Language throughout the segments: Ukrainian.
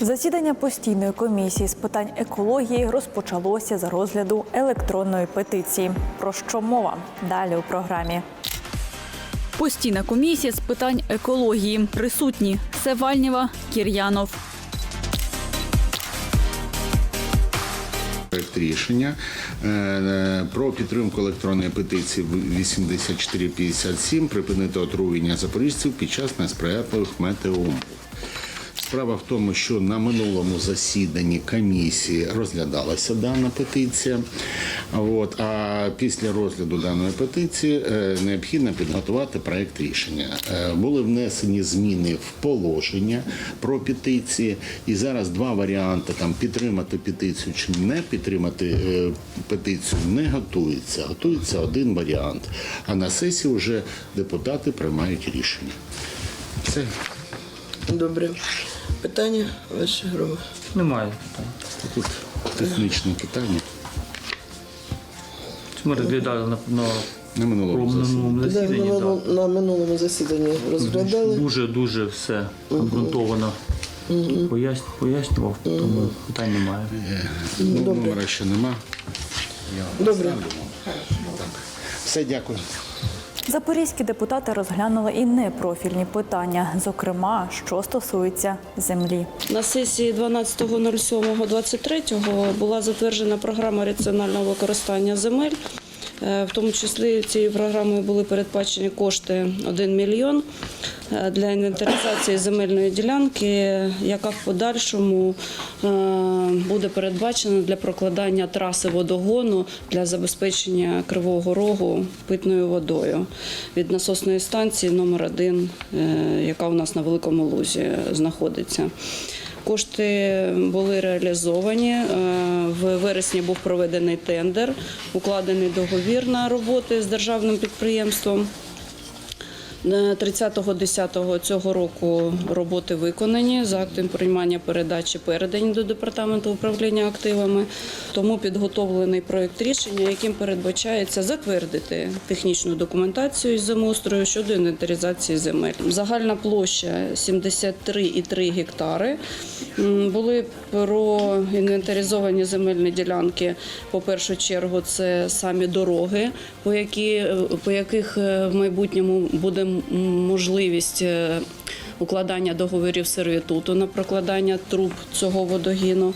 Засідання постійної комісії з питань екології розпочалося за розгляду електронної петиції. Про що мова далі у програмі? Постійна комісія з питань екології присутні Севальнєва, Кір'янов. Проект рішення е, е, про підтримку електронної петиції 8457 припинити отруєння запоріжців під час несприятливих метеоумов. Справа в тому, що на минулому засіданні комісії розглядалася дана петиція. От, а після розгляду даної петиції е, необхідно підготувати проект рішення. Е, Були внесені зміни в положення про петиції, і зараз два варіанти там підтримати петицію чи не підтримати е, петицію не готується. Готується один варіант. А на сесії вже депутати приймають рішення. Все. Добре. Питання ваші групи. Немає питань. Тут технічне питання. Ми розглядали на, на На минулому засіданні. Да, засіданні. на, Да. на минулому засіданні розглядали. Дуже дуже все обґрунтовано пояс, пояснював, тому питань немає. Ну, Добре. номера ще нема. Добре. Все, дякую. Запорізькі депутати розглянули і непрофільні питання, зокрема, що стосується землі. На сесії 12.07.23 була затверджена програма раціонального використання земель. Е, В тому числі цією програмою були передбачені кошти 1 мільйон е, для інвентаризації земельної ділянки, яка в подальшому е, буде передбачена для прокладання траси водогону для забезпечення Кривого Рогу питною водою від насосної станції номер 1 яка у нас на Великому Лузі знаходиться. Кошти були реалізовані. Е, В вересні був проведений тендер, укладений договір на роботи з державним підприємством. Е, 30.10 цього року роботи виконані за актом приймання передачі передані до департаменту управління активами. Тому підготовлений проєкт рішення, яким передбачається затвердити технічну документацію із землеустрою щодо інвентаризації земель. Загальна площа 73,3 гектари. Були проінвентаризовані земельні ділянки. По першу чергу, це самі дороги, по, які, по яких е, в майбутньому буде м- можливість. е, Укладання договорів сервітуту на прокладання труб цього водогіну.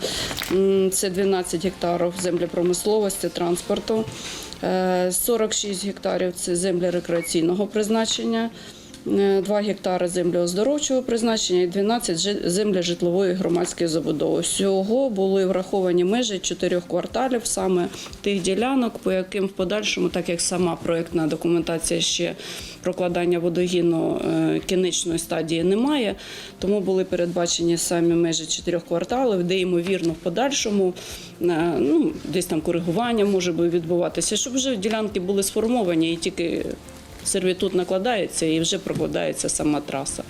Це 12 гектарів землі промисловості, транспорту, Е, 46 гектарів це землі рекреаційного призначення. 2 гектари землі оздоровчого призначення і 12 жи- землі житлової громадської забудови. Всього були враховані межі чотирьох кварталів, саме тих ділянок, по яким в подальшому, так як сама проєктна документація ще прокладання водогіну е, кінечної стадії немає, тому були передбачені самі межі чотирьох кварталів, де ймовірно в подальшому е, ну, десь там коригування може відбуватися, щоб вже ділянки були сформовані і тільки сервітут накладається і вже прокладається сама траса.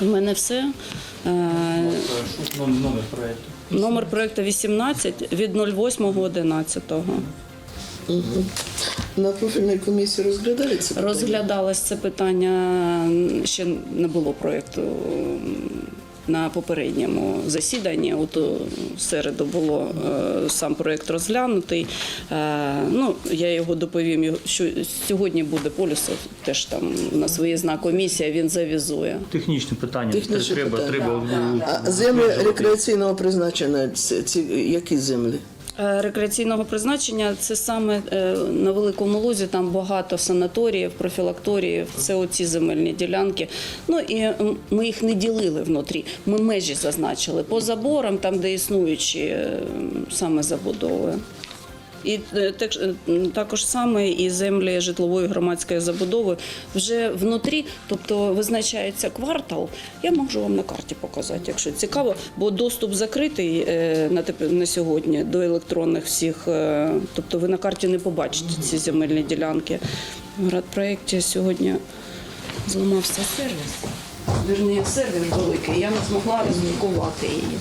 У мене все. Е, Номер проєкту. Номер проєкту 18 від 08.11. На профільній комісії розглядали це питання? Розглядалось це питання, ще не було проєкту на попередньому засіданні. От у середу було е, сам проєкт розглянутий. Е, Ну, я його доповім, що сьогодні буде полюсов, теж там у нас виїзна комісія, він завізує. Технічне питання. Технічне треба, питання. треба А землі рекреаційного призначення, це, ці, які землі? Е, Рекреаційного призначення це саме е, на великому лузі. Там багато санаторіїв, профілакторіїв. Це оці земельні ділянки. Ну і ми їх не ділили внутрі. Ми межі зазначили по заборам, там де існуючі е, саме забудови. І е, е, також саме і землі житлової громадської забудови вже внутрі, тобто визначається квартал. Я можу вам на карті показати, якщо цікаво, бо доступ закритий е, на сьогодні до електронних всіх. Тобто ви на карті не побачите ці земельні ділянки. В градпроєкті сьогодні зламався сервіс. Вірні, сервер великий, я не змогла розблокувати її.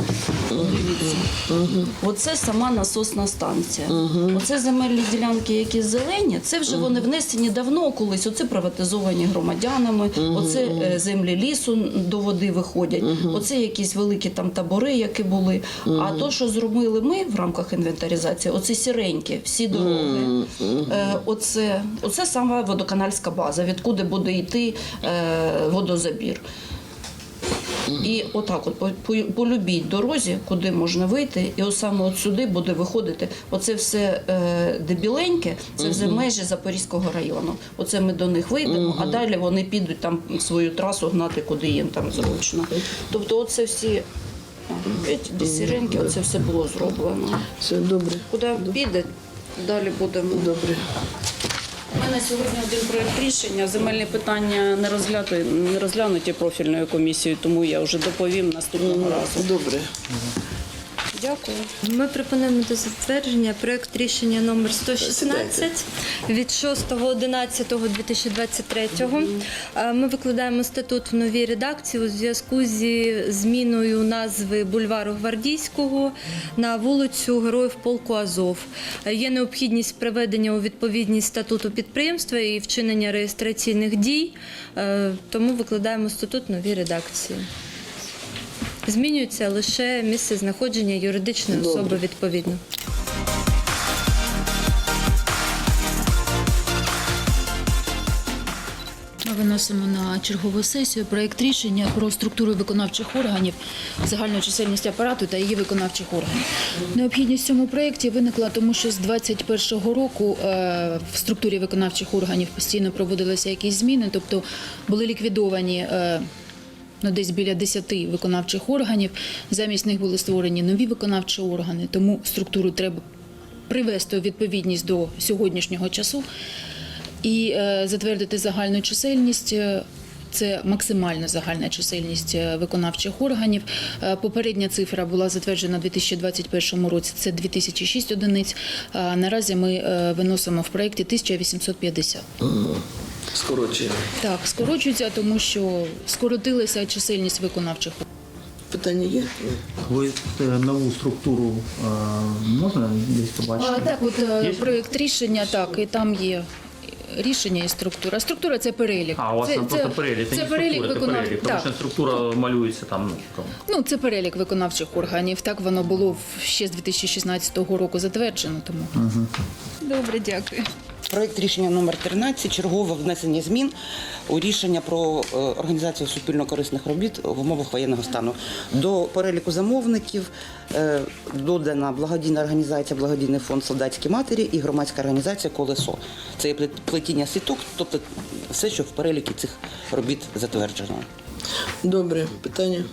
Дивіться. Оце сама насосна станція. Оце земельні ділянки, які зелені, це вже вони внесені давно колись. Оце приватизовані громадянами, оце е, землі лісу до води виходять, оце якісь великі там табори, які були. А то, що зробили ми в рамках інвентаризації, оце сіренькі, всі дороги. Е, Оце, оце сама водоканальська база, відкуди буде йти е, водозабір. І отак, от по, любій дорозі, куди можна вийти, і от саме от сюди буде виходити. Оце все е, де біленьке, це вже межі Запорізького району. Оце ми до них вийдемо, а далі вони підуть там свою трасу гнати, куди їм там зручно. Тобто, оце всі бачите, оце все було зроблено. Все добре. Куди піде, далі будемо. Добре. У мене сьогодні один проєкт рішення. Земельні питання не розглянуті, не розглянуті профільною комісією, тому я вже доповім наступного разу. Добре. Дякую. Ми пропонуємо до затвердження проект рішення номер 116 від 6.11.2023. Е, Ми викладаємо статут в новій редакції у зв'язку зі зміною назви бульвару Гвардійського на вулицю Героїв полку Азов. Е, Є необхідність приведення у відповідність статуту підприємства і вчинення реєстраційних дій, е, тому викладаємо статут в новій редакції. Змінюється лише місце знаходження юридичної особи відповідно. Ми виносимо на чергову сесію проєкт рішення про структуру виконавчих органів, загальну чисельність апарату та її виконавчих органів. Необхідність в цьому проєкті виникла тому, що з 2021 року е, в структурі виконавчих органів постійно проводилися якісь зміни, тобто були ліквідовані. Ну, десь біля 10 виконавчих органів. Замість них були створені нові виконавчі органи, тому структуру треба привести у відповідність до сьогоднішнього часу і е, затвердити загальну чисельність. е, Це максимальна загальна чисельність е, виконавчих органів. Попередня цифра була затверджена у 2021 році. Це 2006 одиниць. Наразі ми виносимо в проєкті 1850. Скорочуємо. Так, скорочується, тому що скоротилася чисельність виконавчих органів. Питання є? Ви е, нову структуру е, можна десь побачити? А, так, от е, Є? проєкт рішення, так, і там є. Рішення і структура. Структура це перелік. А, у вас це, там просто перелік, це, це не перелік структура, це виконав... перелік, тому так. що структура малюється там. ну. Ну, це перелік виконавчих органів. Так воно було в- ще з 2016 року затверджено. Тому добре, дякую. Проект рішення номер 13 чергове внесення змін у рішення про е, організацію суспільно-корисних робіт в умовах воєнного стану. До переліку замовників е, додана благодійна організація Благодійний фонд солдатські матері і громадська організація Колесо. Це є плетіння сіток, тобто все, що в переліку цих робіт затверджено. Добре. Питання?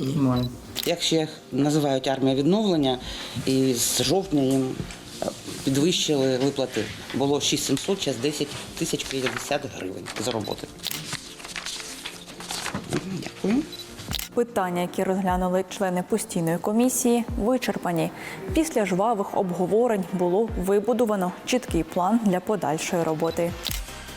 Немає. Як ще називають армія відновлення, і з жовтня їм підвищили виплати. Було 6700, зараз 10 тисяч 50 гривень за роботи. Дякую. Питання, які розглянули члени постійної комісії, вичерпані. Після жвавих обговорень було вибудовано чіткий план для подальшої роботи.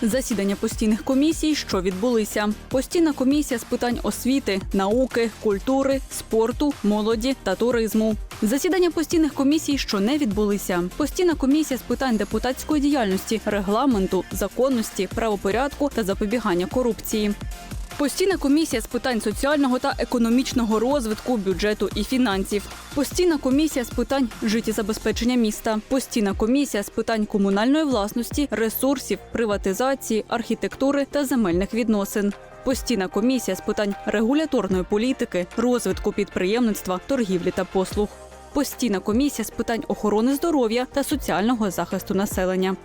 Засідання постійних комісій, що відбулися. Постійна комісія з питань освіти, науки, культури, спорту, молоді та туризму. Засідання постійних комісій, що не відбулися. Постійна комісія з питань депутатської діяльності, регламенту, законності, правопорядку та запобігання корупції. Постійна комісія з питань соціального та економічного розвитку, бюджету і фінансів. Постійна комісія з питань життєзабезпечення міста. Постійна комісія з питань комунальної власності, ресурсів, приватизації, архітектури та земельних відносин. Постійна комісія з питань регуляторної політики, розвитку підприємництва, торгівлі та послуг. Постійна комісія з питань охорони здоров'я та соціального захисту населення.